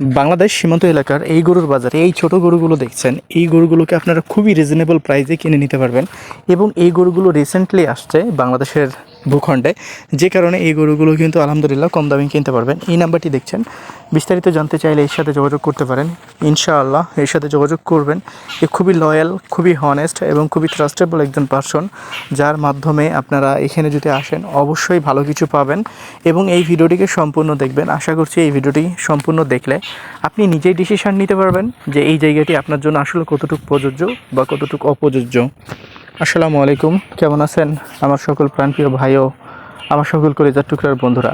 বাংলাদেশ সীমান্ত এলাকার এই গরুর বাজারে এই ছোট গরুগুলো দেখছেন, এই গরুগুলোকে আপনারা খুবই রিজনেবল প্রাইসে কিনে নিতে পারবেন এবং এই গরুগুলো রিসেন্টলি আসছে বাংলাদেশের ভূখণ্ডে। যে কারণে এই গরুগুলো কিন্তু আলহামদুলিল্লাহ কম দামে কিনতে পারবেন। এই নাম্বারটি দেখছেন। বিস্তারিত জানতে চাইলে এর সাথে যোগাযোগ করতে পারেন। ইনশাআল্লাহ এর সাথে যোগাযোগ করবেন। এ খুবই লয়াল খুবই হনেস্ট এবং খুবই ট্রাস্টেবল একজন পার্সন যার মাধ্যমে আপনারা এখানে যদি আসেন, অবশ্যই ভালো কিছু পাবেন এবং এই ভিডিওটিকে সম্পূর্ণ দেখবেন। আশা করছি এই ভিডিওটি সম্পূর্ণ দেখলে আপনি নিজেই ডিসিশান নিতে পারবেন যে এই জায়গাটি আপনার জন্য আসলে কতটুকু প্রযোজ্য বা কতটুকু অপ্রযোজ্য। আসসালামু আলাইকুম। কেমন আছেন আমার সকল প্রাণপ্রিয় ভাইও আমার সকল কলেজার টুকরার বন্ধুরা?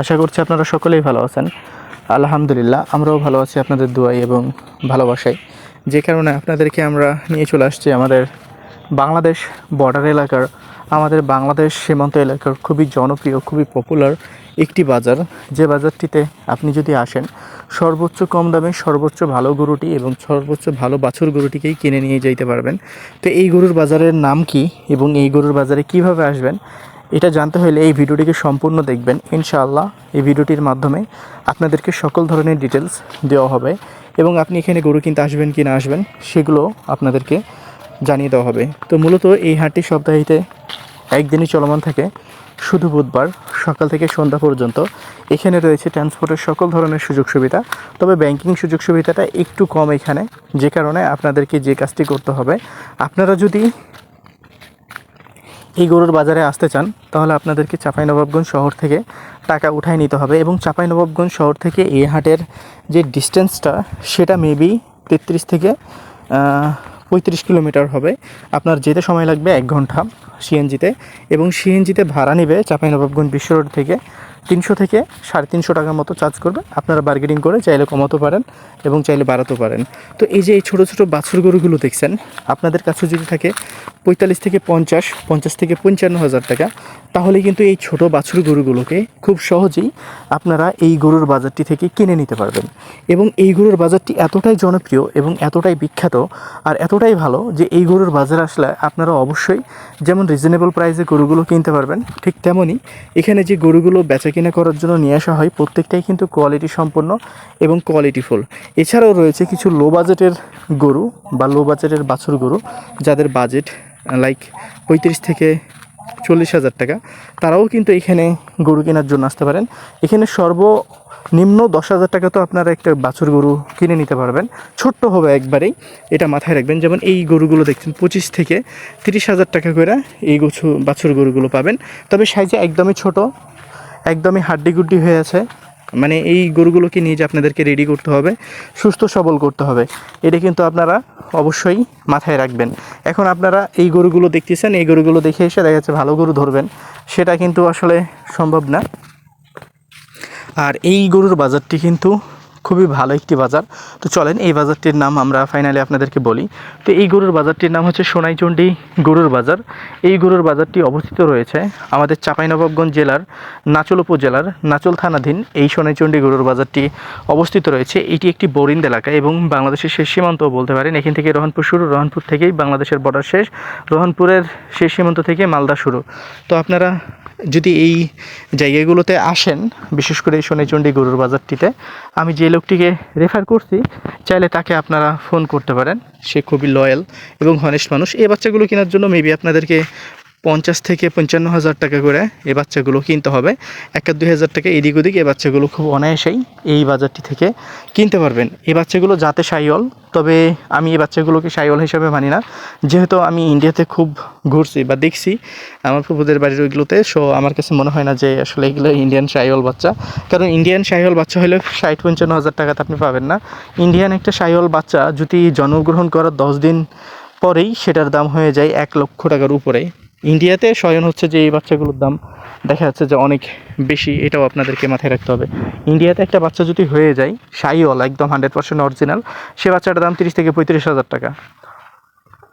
আশা করছি আপনারা সকলেই ভালো আছেন। আলহামদুলিল্লাহ, আমরাও ভালো আছি আপনাদের দোয়াই এবং ভালোবাসাই। যে কারণে আপনাদেরকে আমরা নিয়ে চলে আসছি আমাদের বাংলাদেশ বর্ডার এলাকার আমাদের বাংলাদেশ সীমান্ত এলাকার খুবই জনপ্রিয়, খুবই পপুলার একটি বাজার। যে বাজারটিতে আপনি যদি আসেন, সর্বোচ্চ কম দামে সর্বোচ্চ ভালো গরুটি এবং সর্বোচ্চ ভালো বাছুর গরুটিকেই কিনে নিয়ে যাইতে পারবেন। তো এই গরুর বাজারের নাম কি এবং এই গরুর বাজারে কীভাবে আসবেন, এটা জানতে হলে এই ভিডিওটিকে সম্পূর্ণ দেখবেন। ইনশাআল্লাহ, এই ভিডিওটির মাধ্যমে আপনাদেরকে সকল ধরনের ডিটেলস দেওয়া হবে এবং আপনি এখানে গরু কিনতে আসবেন কি না আসবেন, সেগুলো আপনাদেরকে জানিয়ে দেওয়া হবে। তো মূলত এই হাটটি সপ্তাহিতে একদিনই চলমান থাকে। শুধু বুধবার, সকাল থেকে সন্ধ্যা পর্যন্ত। এখানে রয়েছে ট্রান্সপোর্টের সকল ধরনের সুযোগ সুবিধা। তবে ব্যাংকিং সুযোগ সুবিধাটা একটু কম এখানে, যে কারণে আপনাদেরকে যে কাজটি করতে হবে। আপনারা যদি এই গরুর বাজারে আসতে চান, তাহলে আপনাদেরকে চাঁপাইনবাবগঞ্জ শহর থেকে টাকা উঠায় নিতে হবে এবং চাঁপাইনবাবগঞ্জ শহর থেকে এই হাটের যে ডিস্টেন্সটা সেটা মেবি তেত্রিশ থেকে পঁয়ত্রিশ কিলোমিটার হবে। আপনার যেতে সময় লাগবে এক ঘণ্টা। সিএনজিতে এবং সিএনজিতে ভাড়া নেবে চাঁপাইনবাবগঞ্জ বিশ্ব রোড থেকে। তিনশো থেকে সাড়ে তিনশো টাকার মতো চার্জ করবে আপনারা বার্গেনিং করে চাইলে কমাতে পারেন এবং চাইলে বাড়াতে পারেন। তো এই যে এই ছোটো ছোটো বাছুর গরুগুলো দেখছেন, আপনাদের কাছে যদি থাকে পঁয়তাল্লিশ থেকে পঞ্চাশ পঞ্চাশ থেকে পঞ্চান্ন হাজার টাকা, তাহলে কিন্তু এই ছোট বাছুর গরুগুলোকে খুব সহজেই আপনারা এই গরুর বাজারটি থেকে কিনে নিতে পারবেন। এবং এই গরুর বাজারটি এতটাই জনপ্রিয় এবং এতটাই বিখ্যাত আর এতটাই ভালো যে এই গরুর বাজার আসলে আপনারা অবশ্যই যেমন রিজনেবল প্রাইসে গরুগুলো কিনতে পারবেন, ঠিক তেমনই এখানে যে গরুগুলো বেচা কিনা করার জন্য নিয়ে আসা হয়। প্রত্যেকটাই কিন্তু কোয়ালিটি সম্পন্ন এবং কোয়ালিটিফুল এছাড়াও রয়েছে কিছু লো বাজেটের গরু বা লো বাজেটের বাছুর গরু, যাদের বাজেট লাইক পঁয়ত্রিশ থেকে চল্লিশ হাজার টাকা। তারাও কিন্তু এখানে গরু কেনার জন্য আসতে পারেন। এখানে সর্বনিম্ন দশ হাজার টাকা তো আপনারা একটা বাছুর গরু কিনে নিতে পারবেন। ছোট্ট হবে একবারেই, এটা মাথায় রাখবেন। যেমন এই গরুগুলো দেখছেন, পঁচিশ থেকে তিরিশ হাজার টাকা করে এই গুছু, বাছুর গরুগুলো পাবেন। তবে সাইজে একদমই ছোট একদমই হাড্ডিগুড্ডি হয়ে আছে। মানে এই গরুগুলোকে নিয়ে যে আপনাদেরকে রেডি করতে হবে? সুস্থ, সবল করতে হবে। এটা কিন্তু আপনারা অবশ্যই মাথায় রাখবেন। এখন আপনারা এই গরুগুলো দেখতেছেন, এই গরুগুলো দেখে এসে দেখা যাচ্ছে ভালো গরু ধরবেন। সেটা কিন্তু আসলে সম্ভব না। আর এই গরুর বাজারটি কিন্তু খুবই ভালো একটি বাজার। তো চলেন এই বাজারটির নাম আমরা ফাইনালি আপনাদেরকে বলি। তো এই গরুর বাজারটির নাম হচ্ছে সোনাইচন্ডী গরুর বাজার। এই গরুর বাজারটি অবস্থিত রয়েছে আমাদের চাঁপাইনবাবগঞ্জ জেলার, নাচল উপজেলার, নাচল থানাধীন এই সোনাইচন্ডী গরুর বাজারটি অবস্থিত রয়েছে। এটি একটি বরিন্দ এলাকা এবং বাংলাদেশের শেষ সীমান্ত বলতে পারেন। এখান থেকে রহনপুর শুরু, রহনপুর থেকেই বাংলাদেশের বর্ডার শেষ, রহনপুরের শেষ সীমান্ত থেকে মালদা শুরু। তো আপনারা যদি এই জায়গাগুলোতে আসেন, বিশেষ করে এই সোনাইচন্ডী গরুর বাজারটিতে, আমি যে লোকটিকে রেফার করছি, চাইলে তাকে আপনারা ফোন করতে পারেন। সে খুবই লয়াল এবং হনেস্ট মানুষ। এই বাচ্চাগুলো কেনার জন্য মেবি আপনাদেরকে পঞ্চাশ থেকে পঞ্চান্ন হাজার টাকা করে এই বাচ্চাগুলো কিনতে হবে। এক দুই হাজার টাকা এদিক ওদিক এই বাচ্চাগুলো খুব অনায়াসেই এই বাজারটি থেকে কিনতে পারবেন। এই বাচ্চাগুলো যাতে সাইওয়াল তবে আমি এই বাচ্চাগুলোকে সাইওয়াল হিসাবে মানি না। যেহেতু আমি ইন্ডিয়াতে খুব ঘুরছি বা দেখছি, আমার প্রভুদের বাড়ির ওইগুলোতে সো আমার কাছে মনে হয় না যে আসলে এগুলো ইন্ডিয়ান সাইওয়াল বাচ্চা। কারণ ইন্ডিয়ান সাইওয়াল বাচ্চা হলে ষাট পঞ্চান্ন হাজার টাকাতে আপনি পাবেন না। ইন্ডিয়ান একটা সাইওয়াল বাচ্চা যদি জন্মগ্রহণ করার দশ দিন পরেই সেটার দাম হয়ে যায় এক লক্ষ টাকার উপরে। ইন্ডিয়াতে শয়ন হচ্ছে যে এই বাচ্চাগুলোর দাম, দেখা যাচ্ছে যে অনেক বেশি, এটাও আপনাদেরকে মাথায় রাখতে হবে। ইন্ডিয়াতে একটা বাচ্চা যদি হয়ে যায় সাইওয়াল একদম হান্ড্রেড পার্সেন্ট অরিজিনাল সে বাচ্চাটার দাম তিরিশ থেকে পঁয়ত্রিশ হাজার টাকা।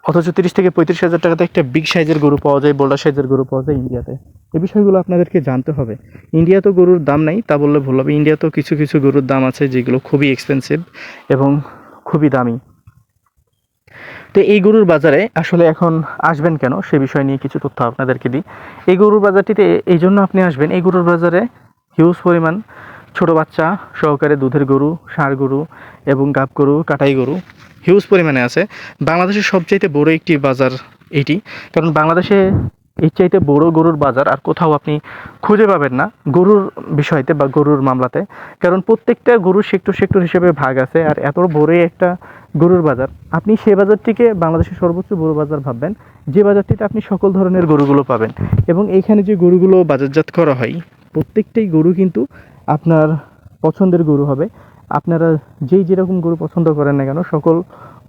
অথচ তিরিশ থেকে পঁয়ত্রিশ হাজার টাকাতে একটা বিগ সাইজের গরু পাওয়া যায় বোল্ডার সাইজের গরু পাওয়া যায় ইন্ডিয়াতে। এই বিষয়গুলো আপনাদেরকে জানতে হবে। ইন্ডিয়াতেও গরুর দাম নাই, তা বললে ভুল হবে। ইন্ডিয়াতেও কিছু কিছু গরুর দাম আছে যেগুলো খুবই এক্সপেন্সিভ এবং খুবই দামি। তো এই গরুর বাজারে আসলে এখন আসবেন কেন? সে বিষয় নিয়ে কিছু তথ্য আপনাদেরকে দিই। এই গরুর বাজারটিতে এই জন্য আপনি আসবেন, এই গরুর বাজারে হিউজ পরিমাণ ছোট বাচ্চা সহকারে দুধের গরু, ষাঁড় গরু এবং গাব গরু, কাটাই গরু হিউজ পরিমাণে আছে। বাংলাদেশের সবচাইতে বড় একটি বাজার এটি। কারণ বাংলাদেশে এর চাইতে বড় গরুর বাজার আর কোথাও আপনি খুঁজে পাবেন না গরুর বিষয়তে বা গরুর মামলাতে। কারণ প্রত্যেকটা গরুর সেক্টর সেক্টর হিসেবে ভাগ আছে আর এত বড়ই একটা গরুর বাজার। আপনি সেই বাজারটিকে বাংলাদেশের সর্বোচ্চ বড় বাজার ভাববেন। যে বাজারটিতে আপনি সকল ধরনের গরুগুলো পাবেন এবং এইখানে যে গরুগুলো বাজারজাত করা হয়, প্রত্যেকটাই গরু কিন্তু আপনার পছন্দের গরু হবে। আপনারা যেই যেরকম গরু পছন্দ করেন না কেন, সকল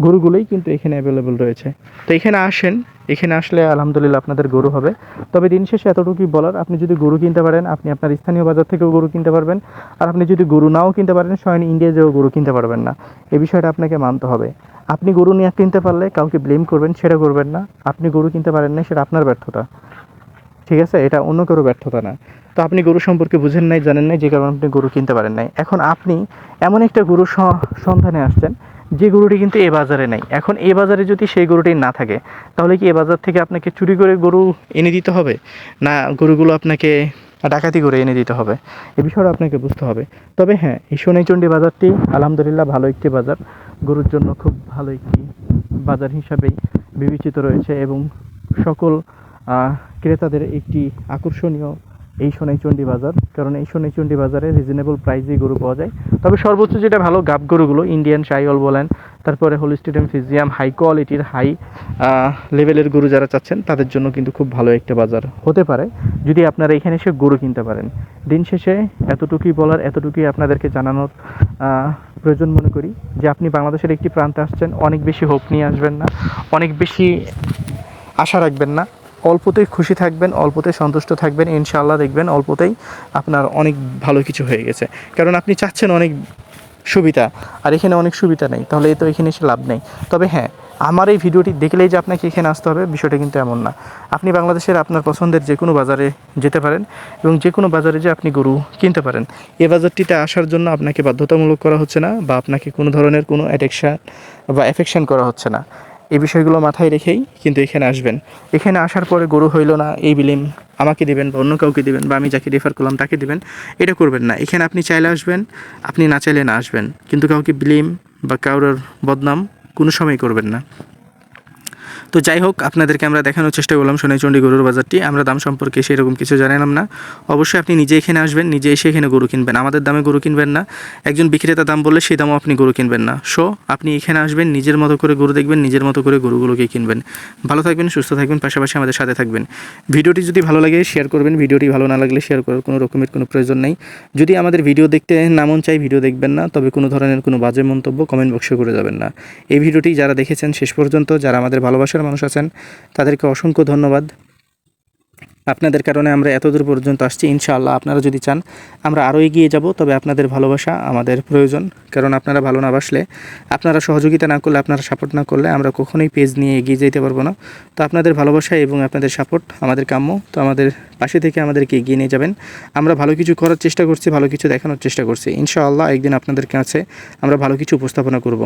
গরুগুলোই কিন্তু এখানে অ্যাভেলেবেল রয়েছে। তো এখানে আসেন, এখানে আসলে আলহামদুলিল্লাহ আপনাদের গরু হবে। তবে দিন শেষে এতটুকুই বলার, আপনি যদি গরু কিনতে পারেন, আপনি আপনার স্থানীয় বাজার থেকেও গরু কিনতে পারবেন। আর আপনি যদি গরু নাও কিনতে পারেন, স্বয়ং ইন্ডিয়া যেও গরু কিনতে পারবেন না। এই বিষয়টা আপনাকে মানতে হবে। আপনি গরু নিয়ে কিনতে পারলে কাউকে ব্লেম করবেন, সেটা করবেন না। আপনি গরু কিনতে পারেন না সেটা আপনার ব্যর্থতা। ঠিক আছে? এটা অন্য কারও ব্যর্থতা না। তো আপনি গরু সম্পর্কে বুঝেন নাই, জানেন নাই, যে কারণে আপনি গরু কিনতে পারেন নাই। এখন আপনি এমন একটা গরুর স- সন্ধানে আসছেন যে গরুটি কিন্তু এ বাজারে নেই। এখন এ বাজারে যদি সেই গরুটি না থাকে, তাহলে কি এ বাজার থেকে আপনাকে চুরি করে গরু এনে দিতে হবে? না গরুগুলো আপনাকে ডাকাতি করে এনে দিতে হবে? এ বিষয়টা আপনাকে বুঝতে হবে। তবে হ্যাঁ এই সোনাইচন্ডী বাজারটি আলহামদুলিল্লাহ ভালো একটি বাজার। গরুর জন্য খুব ভালো একটি বাজার হিসাবেই বিবেচিত রয়েছে এবং সকল ক্রেতাদের একটি আকর্ষণীয় এই সোনাইচন্ডী বাজার, কারণ এই সোনাইচন্ডী বাজারে রিজনেবল প্রাইসেই গরু পাওয়া যায়। তবে সর্বোচ্চ যেটা ভালো, গাব গরুগুলো ইন্ডিয়ান শাইওয়াল বলেন, তারপরে হোলিস্টিডিয়াম ফিজিয়াম হাই কোয়ালিটির হাই লেভেলের গরু যারা চাচ্ছেন, তাদের জন্য কিন্তু খুব ভালো একটা বাজার হতে পারে। যদি আপনারা এখানে এসে গরু কিনতে পারেন, দিন শেষে এতটুকুই বলার, এতটুকুই আপনাদেরকে জানানোর প্রয়োজন মনে করি যে আপনি বাংলাদেশের একটি প্রান্তে আসছেন, অনেক বেশি হোপ নিয়ে আসবেন না, অনেক বেশি আশা রাখবেন না। অল্পতেই খুশি থাকবেন, অল্পতেই সন্তুষ্ট থাকবেন, ইনশাআল্লাহ দেখবেন অল্পতেই আপনার অনেক ভালো কিছু হয়ে গেছে। কারণ আপনি চাচ্ছেন অনেক সুবিধা, আর এখানে অনেক সুবিধা নেই, তাহলে তো এখানে এসে লাভ নেই। তবে হ্যাঁ আমার এই ভিডিওটি দেখলেই যে আপনাকে এখানে আসতে হবে, বিষয়টা কিন্তু এমন না। আপনি বাংলাদেশের আপনার পছন্দের যে কোনো বাজারে যেতে পারেন, এবং যে কোনো বাজারে যে আপনি গরু কিনতে পারেন। এ বাজারটিতে আসার জন্য আপনাকে বাধ্যতামূলক করা হচ্ছে না, বা আপনাকে কোনো ধরনের কোনো অ্যাডেকশান বা অ্যাফেকশান করা হচ্ছে না। এই বিষয়গুলো মাথায় রেখেই কিন্তু এখানে আসবেন। এখানে আসার পরে গরু হইল না, এই বিলিম আমাকে দেবেন বা অন্য কাউকে দেবেন বা আমি যাকে রেফার করলাম তাকে দেবেন, এটা করবেন না। এখানে আপনি চাইলে আসবেন, আপনি না চাইলে না আসবেন। কিন্তু কাউকে বিলিম বা কারোর বদনাম কোনো সময় করবেন না। তো যাই হোক, আপনাদেরকে আমরা দেখানোর চেষ্টা করলাম সোনাইচন্ডী গরুর বাজারটি। আমরা দাম সম্পর্কে সেরকম কিছু জানালাম না। অবশ্যই আপনি নিজে এখানে আসবেন, নিজে এসে এখানে গরু কিনবেন। আমাদের দামে গরু কিনবেন না। একজন বিক্রেতা দাম বললে সেই দামও আপনি গরু কিনবেন না। সো, আপনি এখানে আসবেন, নিজের মতো করে গরু দেখবেন, নিজের মতো করে গরুগুলোকে কিনবেন। ভালো থাকবেন, সুস্থ থাকবেন, পাশাপাশি আমাদের সাথে থাকবেন। ভিডিওটি যদি ভালো লাগে শেয়ার করবেন। ভিডিওটি ভালো না লাগলে শেয়ার করার কোনো রকমের কোনো প্রয়োজন নেই। যদি আমাদের ভিডিও দেখতে না মন চাই ভিডিও দেখবেন না। তবে কোনো ধরনের কোনো বাজে মন্তব্য কমেন্ট বক্সে করে যাবেন না। এই ভিডিওটি যারা দেখেছেন, শেষ পর্যন্ত, যারা আমাদের ভালোবাসার মানুষ আছেন, তাদেরকে অসংখ্য ধন্যবাদ। আপনাদের কারণে আমরা এতদূর পর্যন্ত আসছি, ইনশাআল্লাহ আপনারা যদি চান, আমরা আরও এগিয়ে যাব, তবে আপনাদের ভালোবাসা আমাদের প্রয়োজন, কারণ আপনারা ভালো না বাসলে, আপনারা সহযোগিতা না করলে, আপনারা সাপোর্ট না করলে আমরা কখনোই পেজ নিয়ে এগিয়ে যেতে পারব না। তো আপনাদের ভালোবাসা এবং আপনাদের সাপোর্ট আমাদের কাম্য, তো আমাদের পাশে থেকে আমাদেরকে এগিয়ে নিয়ে যাবেন। আমরা ভালো কিছু করার চেষ্টা করছি, ভালো কিছু দেখানোর চেষ্টা করছি, ইনশাআল্লাহ একদিন আপনাদের কাছে আমরা ভালো কিছু উপস্থাপনা করব।